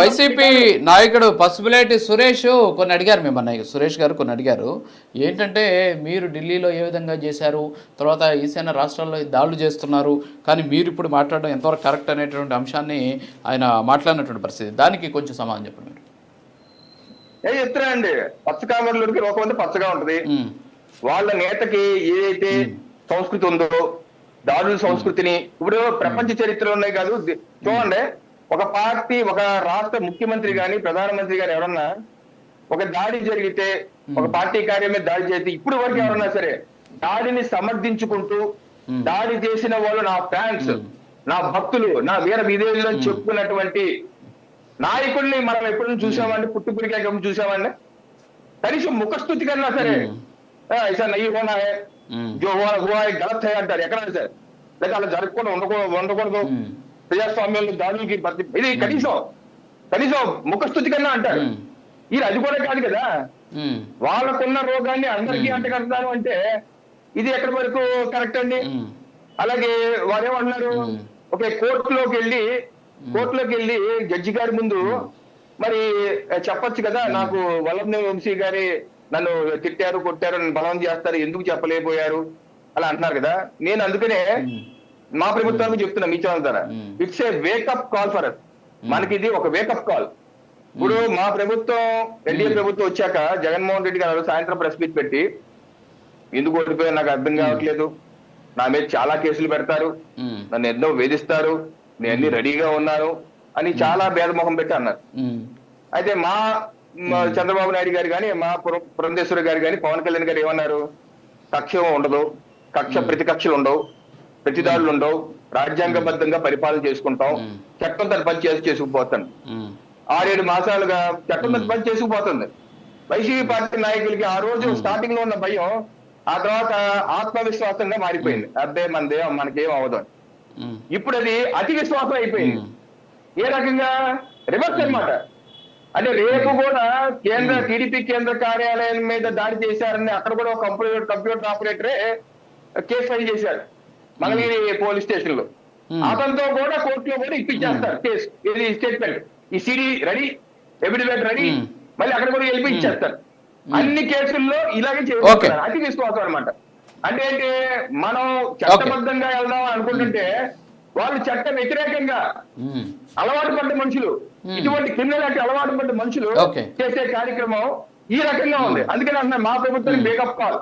YCP నాయకుడు పసుపులేటి సురేష్ కొన్ని అడిగారు మిమ్మల్ని. సురేష్ గారు కొన్ని అడిగారు. ఏంటంటే మీరు ఢిల్లీలో ఏ విధంగా చేశారు? తర్వాత ఈశాన్య రాష్ట్రాల్లో దాడులు చేస్తున్నారు. కానీ మీరు ఇప్పుడు మాట్లాడడం ఎంతవరకు కరెక్ట్ అనేటువంటి అంశాన్ని ఆయన మాట్లాడినటువంటి పరిస్థితి. దానికి కొంచెం సమాధానం చెప్పండి. మీరు ఏ చెప్తున్నా అండి. పచ్చ కామెరలోకి లోకం అంతా పచ్చగా ఉంటది. వాళ్ళ నేతకి ఏదైతే సంస్కృతి ఉందో దాడుల సంస్కృతిని ఇప్పుడు ప్రపంచ చరిత్రలో ఉన్నాయి కాదు. చూడండి. ఒక పార్టీ ఒక రాష్ట్ర ముఖ్యమంత్రి గాని ప్రధానమంత్రి గాని ఎవరన్నా ఒక దాడి జరిగితే ఒక పార్టీ కార్యం మీద దాడి చేసి ఇప్పుడు వరకు ఎవరన్నా సరే దాడిని సమర్థించుకుంటూ దాడి చేసిన వాళ్ళు నా ఫ్యాన్స్ నా భక్తులు నా వీర విధేయులు అని చెప్పుకున్నటువంటి నాయకుల్ని మనం ఎప్పుడు చూసామండి పుట్టుపురికే చూసామండి కనీసం ముఖస్థుతి కన్నా సరే "ఆ, ऐसा नहीं होना है ఉమ్, जो हुआ हुआ है गलत है అంటారు ఎక్కడైనా సరే లేదా అలా జరగకుండా ఉండకూడదు ఉండకూడదు ఉమ్, ప్రజాస్వామ్యంలో దాడులకి ఇది కనీసం కనీసం ముఖస్థుతి కన్నా అంటారు. ఇది అది కూడా కాదు కదా. వాళ్ళకున్న రోగాన్ని అందరికీ అంటగడతారు అంటే ఇది ఎక్కడి వరకు కరెక్ట్ అండి? అలాగే వారేమంటున్నారు? మ్మ్. ఓకే కోర్టులోకి వెళ్ళి కోర్టులోకి వెళ్ళి జడ్జి గారి ముందు మరి చెప్పొచ్చు కదా నాకు వల్లభనేని వంశీ గారి నన్ను తిట్టారు కొట్టారు నన్ను బలం చేస్తారు ఎందుకు చెప్పలేకపోయారు? అలా అంటున్నారు కదా. నేను అందుకనే మా ప్రభుత్వానికి చెప్తున్నా మీ ఛానల్ ద్వారా. It's a wake up call for us మనకి ఇది ఒక వేకప్ కాల్ ఇప్పుడు మా ప్రభుత్వం ఎన్డీఏ ప్రభుత్వం వచ్చాక జగన్మోహన్ రెడ్డి గారు సాయంత్రం ప్రెస్ మీట్ పెట్టి ఎందుకు ఓడిపోయారు? నాకు అర్థం కావట్లేదు. నా మీద చాలా కేసులు పెడతారు. నన్ను ఎన్నో వేధిస్తారు. నేను అన్ని రెడీగా ఉన్నాను అని చాలా భేదముఖం పెట్టి అన్నారు. అయితే మా చంద్రబాబు నాయుడు గారు కానీ మా పుర- పురంధేశ్వరి గారు కానీ పవన్ కళ్యాణ్ గారు ఏమన్నారు? కక్ష ఉండదు. కక్ష ప్రతికక్షలు ఉండవు. ప్రతిదాడులు ఉండవు రాజ్యాంగబద్ధంగా పరిపాలన చేసుకుంటాం. చట్టం తన పని చేసి చేసుకుపోతాను. ఆరేడు మాసాలుగా చట్టం తన పని చేసుకుపోతుంది. వైసీపీ పార్టీ నాయకులకి ఆ రోజు స్టార్టింగ్లో ఉన్న భయం ఆ తర్వాత ఆత్మవిశ్వాసంగా మారిపోయింది. అబ్బే మనదే మనకేం. ఉమ్, ఇప్పుడు అది అతి విశ్వాసం అయిపోయింది. ఏ రకంగా? రివర్స్ అన్నమాట. అంటే రేపు కూడా కేంద్ర టీడీపీ కేంద్ర కార్యాలయం మీద దాడి చేశారని అక్కడ కూడా ఒక కంప్యూటర్ కంప్యూటర్ ఆపరేటరే కేసు ఫైల్ చేశారు. మంగళగిరి పోలీస్ స్టేషన్లో. అతనితో కూడా కోర్టులో కూడా ఇప్పించేస్తారు కేసు. ఇది స్టేట్మెంట్ ఈ సిడి రెడీ ఎవిడెంట్ రెడీ. మళ్ళీ అక్కడ కూడా వెళ్ళి ఇచ్చేస్తారు అన్ని కేసుల్లో ఇలాగే. చేస్తారు అతి విశ్వాసం అనమాట అంటే ఏంటి మనం చట్టబద్ధంగా వెళ్దాం అనుకుంటుంటే వాళ్ళు చట్ట వ్యతిరేకంగా అలవాటు పడ్డ మనుషులు. ఇటువంటి క్రిమినల్ అలవాటు పడ్డ మనుషులు. చేసే కార్యక్రమం ఈ రకంగా ఉంది. అందుకని అంటున్నా మా ప్రభుత్వం. Wake up call.